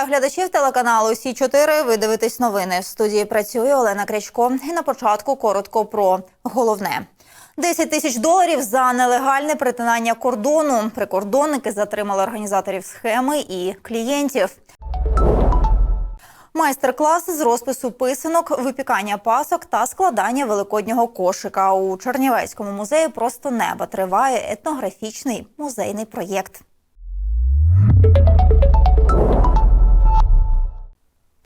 Вітаю глядачів телеканалу Сі 4 Ви дивитесь новини. В студії працює Олена Крячко. І на початку коротко про головне. 10 тисяч доларів за нелегальне перетинання кордону. Прикордонники затримали організаторів схеми і клієнтів. Майстер-клас з розпису писанок, випікання пасок та складання великоднього кошика у Чернівецькому музеї просто неба триває етнографічний музейний проєкт.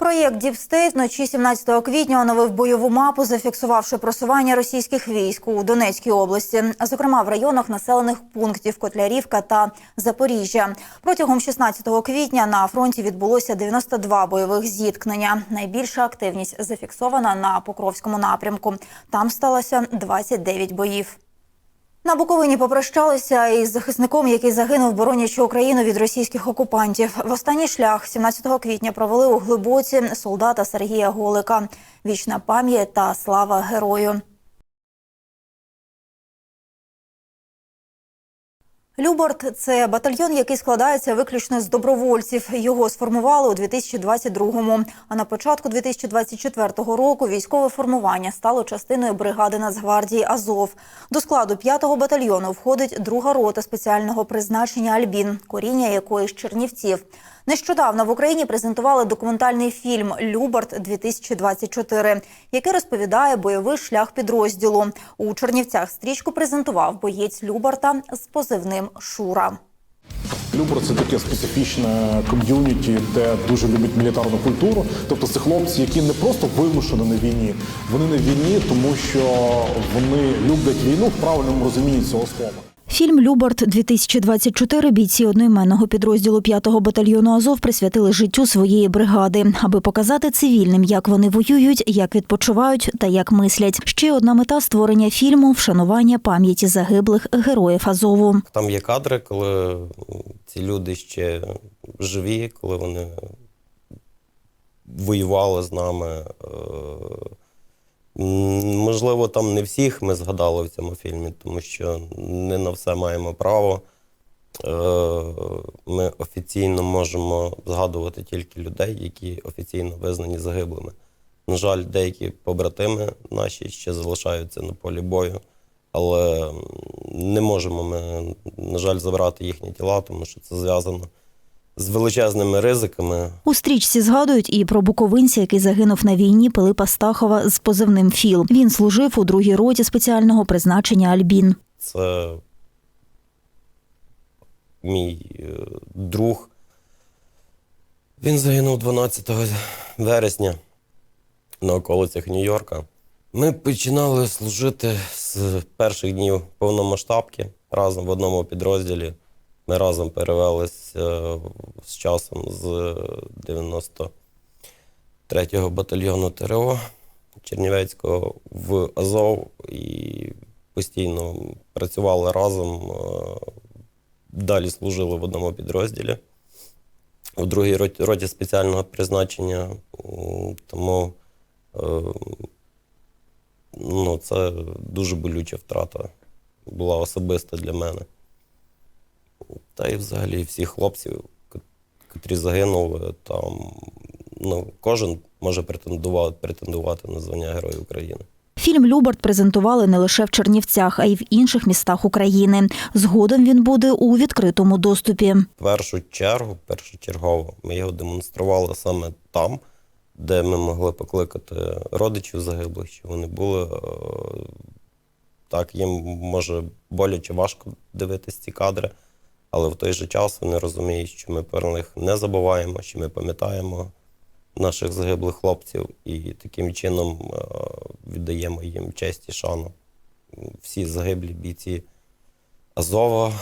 Проєкт Діпстейт вночі 17 квітня оновив бойову мапу, зафіксувавши просування російських військ у Донецькій області, зокрема в районах населених пунктів Котлярівка та Запоріжжя. Протягом 16 квітня на фронті відбулося 92 бойових зіткнення. Найбільша активність зафіксована на Покровському напрямку. Там сталося 29 боїв. На Буковині попрощалися із захисником, який загинув, боронячи Україну від російських окупантів. В останній шлях 17 квітня провели у глибоці солдата Сергія Голика. Вічна пам'ять та слава герою. Люборт це батальйон, який складається виключно з добровольців. Його сформували у 2022-му. А на початку 2024 року військове формування стало частиною бригади Нацгвардії Азов. До складу 5-го батальйону входить друга рота спеціального призначення Альбін, коріння якої з Чернівців. Нещодавно в Україні презентували документальний фільм Любарт 2024 який розповідає бойовий шлях підрозділу. У Чернівцях стрічку презентував боєць Любарта з позивним Шура. Любор це таке специфічне ком'юніті, де дуже люблять мілітарну культуру. Тобто це хлопці, які не просто вимушені на війні, вони на війні, тому що вони люблять війну в правильному розумінні цього слова. Фільм Любарт 2024 бійці одноіменного підрозділу 5-го батальйону Азов присвятили життю своєї бригади, аби показати цивільним, як вони воюють, як відпочивають та як мислять. Ще одна мета створення фільму вшанування пам'яті загиблих героїв Азову. Там є кадри, коли ці люди ще живі, коли вони воювали з нами. Е, Можливо, там не всіх ми згадали в цьому фільмі, тому що не на все маємо право. Е, Ми офіційно можемо згадувати тільки людей, які офіційно визнані загиблими. На жаль, деякі побратими наші ще залишаються на полі бою, але не можемо ми, на жаль, забрати їхні тіла, тому що це зв'язано з величезними ризиками. У стрічці згадують і про буковинця, який загинув на війні Пилипа Стахова з позивним Філ. Він служив у другій роті спеціального призначення Альбін. Це мій е, друг. Він загинув 12 вересня на околицях Нью-Йорка. Ми починали служити з перших днів повномасштабки разом в одному підрозділі. Ми разом перевелися з часом з 93-го батальйону ТРО Чернівецького в Азов і постійно працювали разом. е, Далі служили в одному підрозділі у другій роті, роті спеціального призначення. Тому е, ну, це дуже болюча втрата була особиста для мене. Та й взагалі всіх хлопців, котрі загинули, там ну, кожен може претендувати, претендувати на звання Героя України. Фільм Любарт презентували не лише в Чернівцях, а й в інших містах України. Згодом він буде у відкритому доступі. В першу чергу, першочергово, ми його демонстрували саме там, де ми могли покликати родичів загиблих, що вони були. е, Так, їм може боляче важко дивитись ці кадри, але в той же час вони розуміють, що ми про них не забуваємо, що ми пам'ятаємо наших загиблих хлопців і таким чином е, віддаємо їм честь і шану. Всі загиблі бійці Азова,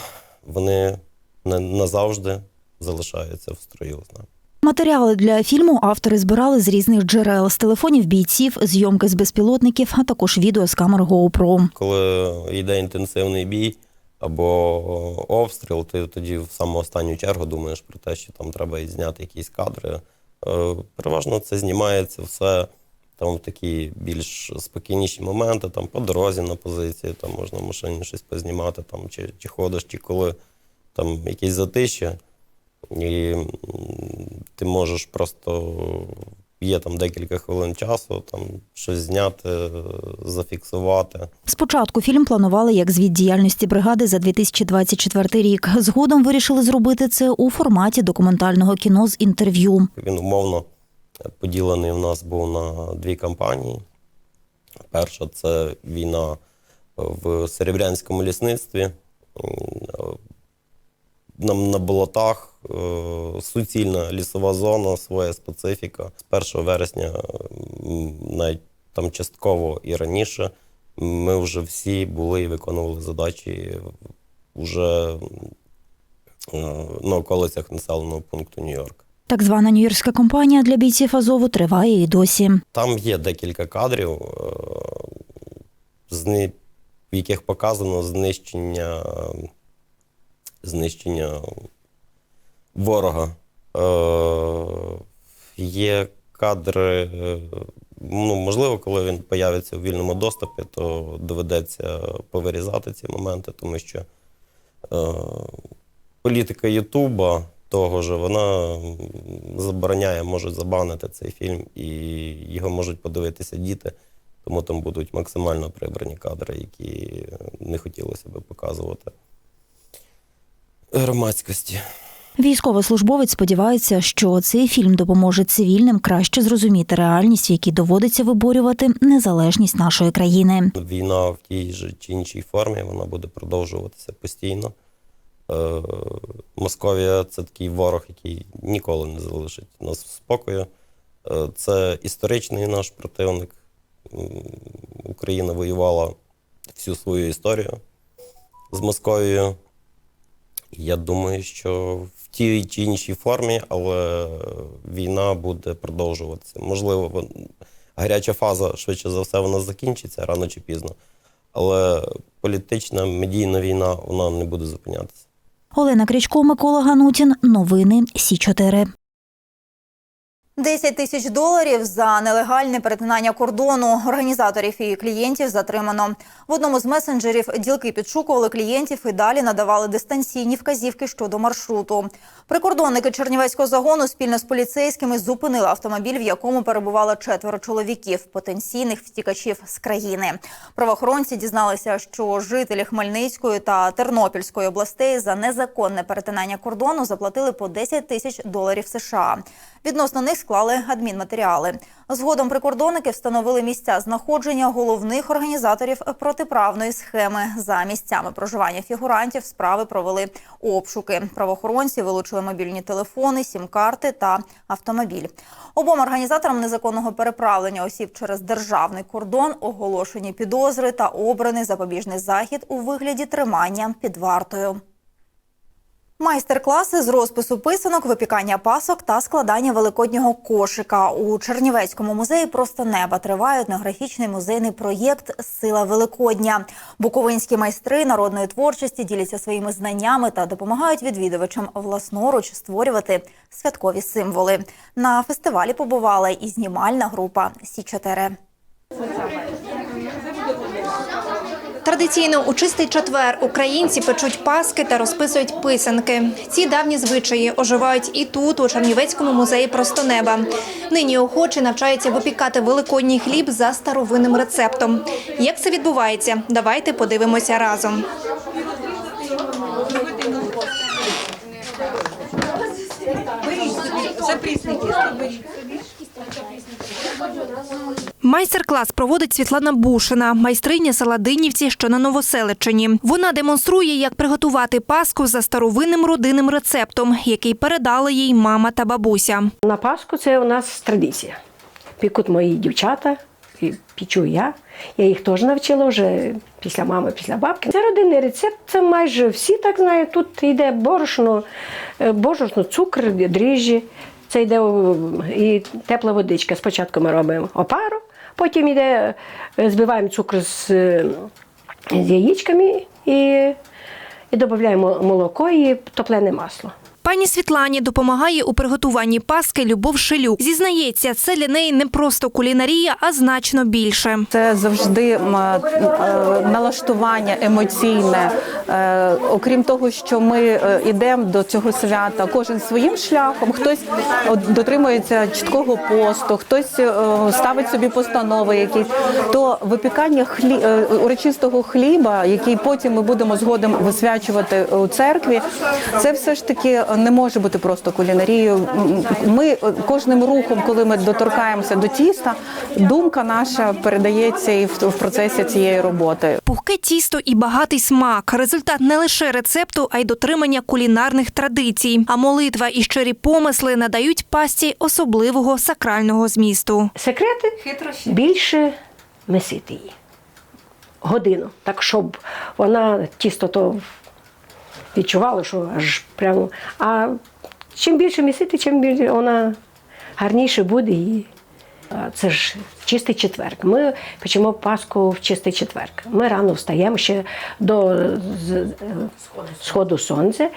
вони на- назавжди залишаються в строю з нами. Матеріали для фільму автори збирали з різних джерел з телефонів бійців, зйомки з безпілотників, а також відео з камер GoPro. Коли йде інтенсивний бій або обстріл, ти тоді в саму останню чергу думаєш про те, що там треба і зняти якісь кадри. Е, Переважно це знімається все там в такі більш спокійніші моменти, там по дорозі на позиції, там можна в машині щось познімати, там, чи, чи ходиш, чи коли там якісь затишя. І ти можеш просто. Є там декілька хвилин часу, там щось зняти, зафіксувати. Спочатку фільм планували як звіт діяльності бригади за 2024 рік. Згодом вирішили зробити це у форматі документального кіно з інтерв'ю. Він умовно поділений у нас був на дві кампанії. Перша це війна в Серебрянському лісництві. М, На, болотах е, суцільна лісова зона, своя специфіка. З 1 вересня, навіть там частково і раніше, ми вже всі були і виконували задачі вже е, на околицях населеного пункту Нью-Йорк. Так звана нью-йоркська кампанія для бійців Азову триває і досі. Там є декілька кадрів, е, в яких показано знищення, знищення ворога. Е, Є кадри, е, ну, можливо, коли він появиться у вільному доступі, то доведеться повирізати ці моменти, тому що е, політика Ютуба того ж, вона забороняє, можуть забанити цей фільм, і його можуть подивитися діти, тому там будуть максимально прибрані кадри, які не хотілося би показувати громадськості. Військовослужбовець сподівається, що цей фільм допоможе цивільним краще зрозуміти реальність, в якій доводиться виборювати незалежність нашої країни. Війна в тій же чи іншій формі вона буде продовжуватися постійно. Е, Московія це такий ворог, який ніколи не залишить нас в спокою. Е, Це історичний наш противник. Україна воювала всю свою історію з Московією. Я думаю, що в тій чи іншій формі, але війна буде продовжуватися. Можливо, гаряча фаза, швидше за все, вона закінчиться рано чи пізно. Але політична медійна війна вона не буде зупинятися. Олена Крічко, Микола Ганутін. Новини Сі 4 10 тисяч доларів за нелегальне перетинання кордону. Організаторів і клієнтів затримано. В одному з месенджерів ділки підшукували клієнтів і далі надавали дистанційні вказівки щодо маршруту. Прикордонники Чернівецького загону спільно з поліцейськими зупинили автомобіль, в якому перебувало четверо чоловіків, потенційних втікачів з країни. Правоохоронці дізналися, що жителі Хмельницької та Тернопільської областей за незаконне перетинання кордону заплатили по 10 тисяч доларів США. Відносно них склали адмінматеріали. Згодом прикордонники встановили місця знаходження головних організаторів протиправної схеми. За місцями проживання фігурантів справи провели обшуки. Правоохоронці вилучили мобільні телефони, сім-карти та автомобіль. Обом організаторам незаконного переправлення осіб через державний кордон оголошені підозри та обраний запобіжний захід у вигляді тримання під вартою. Майстер-класи з розпису писанок, випікання пасок та складання великоднього кошика у Чернівецькому музеї просто неба триває етнографічний музейний проєкт Сила Великодня. Буковинські майстри народної творчості діляться своїми знаннями та допомагають відвідувачам власноруч створювати святкові символи. На фестивалі побувала і знімальна група Сі 4 Традиційно у чистий четвер українці печуть паски та розписують писанки. Ці давні звичаї оживають і тут, у Чернівецькому музеї просто неба. Нині охочі навчаються випікати великодній хліб за старовинним рецептом. Як це відбувається? Давайте подивимося разом. Майстер-клас проводить Світлана Бушина, майстриня Саладинівці, що на Новоселичині. Вона демонструє, як приготувати паску за старовинним родинним рецептом, який передали їй мама та бабуся. На Пасху це у нас традиція. Пікуть мої дівчата, пічу я. Я їх теж навчила вже після мами, після бабки. Це родинний рецепт, це майже всі так знають. Тут йде борошно, е, борошно, цукор, дріжджі. Це йде і тепла водичка. Спочатку ми робимо опару, потім йде, е, збиваємо цукор з, е, з яєчками і, і додаємо молоко і топлене масло. Пані Світлані допомагає у приготуванні паски Любов Шилюк. Зізнається, це для неї не просто кулінарія, а значно більше. Це завжди е, налаштування емоційне. Е, Окрім того, що ми йдемо до цього свята, кожен своїм шляхом, хтось дотримується чіткого посту, хтось е, ставить собі постанови якісь. То випікання хлі... е, урочистого хліба, який потім ми будемо згодом висвячувати у церкві, це все ж таки не може бути просто кулінарією. Ми е, кожним рухом, коли ми доторкаємося до тіста, думка наша передається і в, в процесі цієї роботи. Пухке тісто і багатий смак результат не лише рецепту, а й дотримання кулінарних традицій. А молитва і щирі помисли надають пасті особливого сакрального змісту. Секрети більше месити її. Годину. Так, щоб вона тісто то відчувала, що аж прямо. А чим більше місити, чим більше вона гарніше буде. І це ж чистий четверг. Ми печемо Пасху в чистий четверг. Ми рано встаємо ще до сходу сонця,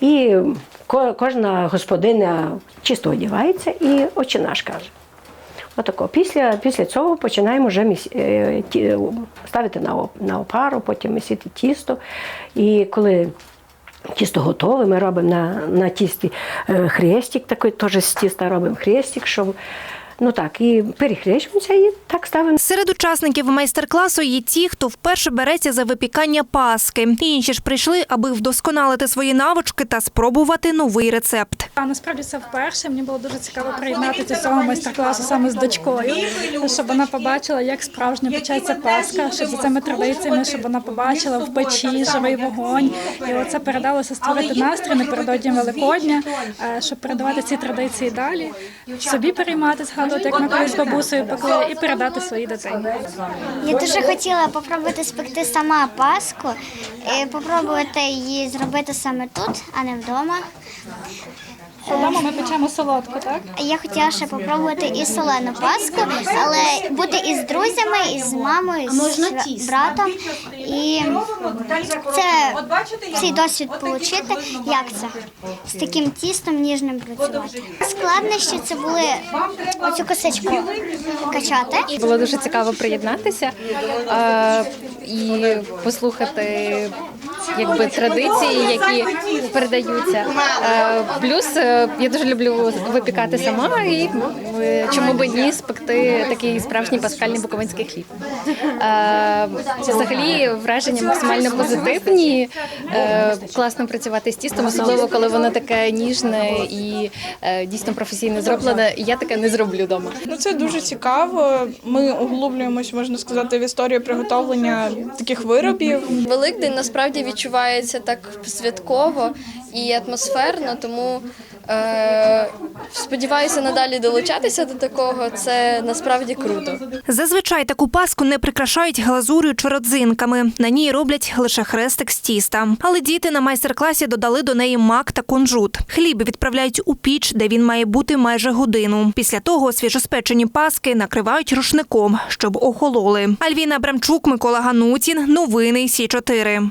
і кожна господиня чисто одягається і очі наш каже. Отако. Після, після цього починаємо вже е, ставити на опару, потім місити тісто. І коли тісто готове, ми робимо на, на тісті е, хрестик, такий теж з тіста робимо хрестик, щоб ну так, і перехрещуємося і так ставимо. Серед учасників майстер-класу є ті, хто вперше береться за випікання паски. Інші ж прийшли, аби вдосконалити свої навички та спробувати новий рецепт. А насправді це вперше. Мені було дуже цікаво приєднатися до цього майстер-класу саме з дочкою, щоб вона побачила, як справжньо печеться паска, що за цими традиціями, щоб вона побачила в печі живий вогонь. І оце передалося створити настрій напередодні Великодня, е, щоб передавати ці традиції далі, собі переймати, згадувати, як ми колись з бабусею пекли, і передати своїй дитині. Я дуже хотіла попробувати спекти сама паску, і попробувати її зробити саме тут, а не вдома. Вдома ми печемо солодку, так? Я хотіла ще попробувати і солену паску, але бути із друзями, і з мамою, і з братом. І це цей досвід отримати, як це з таким тістом ніжним працювати. Складнощі це були оцю косичку качати. Було дуже цікаво приєднатися е, і послухати якби традиції, які передаються. Е, плюс е, я дуже люблю випікати сама і е, чому би ні спекти такий справжній паскальний буковинський хліб. Е, взагалі враження максимально позитивні. Е, класно працювати з тістом, особливо коли воно таке ніжне і дійсно професійно зроблене. Я таке не зроблю вдома. Ну, це дуже цікаво. Ми углублюємось, можна сказати, в історію приготовлення таких виробів. Великдень насправді відчувається так святково і атмосферно, тому сподіваюся надалі долучатися до такого. Це насправді круто. Зазвичай таку паску не прикрашають глазур'ю чи родзинками. На ній роблять лише хрестик з тіста. Але діти на майстер-класі додали до неї мак та кунжут. Хліб відправляють у піч, де він має бути майже годину. Після того свіжоспечені паски накривають рушником, щоб охололи. Альвіна Брамчук, Микола Ганутін. Новини Сі 4